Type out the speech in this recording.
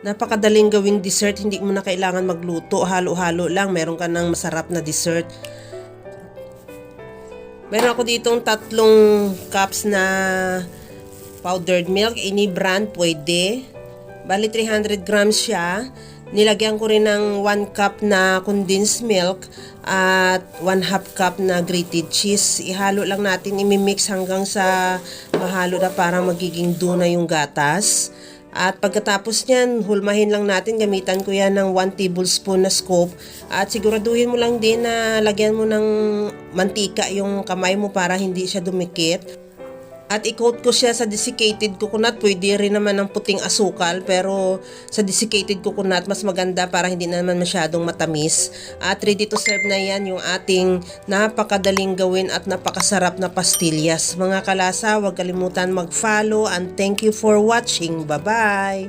Napakadaling gawing dessert, hindi mo na kailangan magluto, halo-halo lang, meron ka ng masarap na dessert. Meron ako ditong tatlong cups na powdered milk, any brand pwede. Bali 300 grams siya. Nilagyan ko rin ng 1 cup na condensed milk at 1 half cup na grated cheese. Ihalo lang natin, imimix hanggang sa mahalo na parang magiging dough na yung gatas. At pagkatapos niyan, hulmahin lang natin. Gamitan ko yan ng 1 tablespoon na scoop. At siguraduhin mo lang din na lagyan mo ng mantika yung kamay mo para hindi siya dumikit. At i-coat ko siya sa desiccated coconut. Pwede rin naman ng puting asukal. Pero sa desiccated coconut, mas maganda para hindi naman masyadong matamis. At ready to serve na yan yung ating napakadaling gawin at napakasarap na pastillas. Mga kalasa, huwag kalimutan mag-follow and thank you for watching. Bye-bye!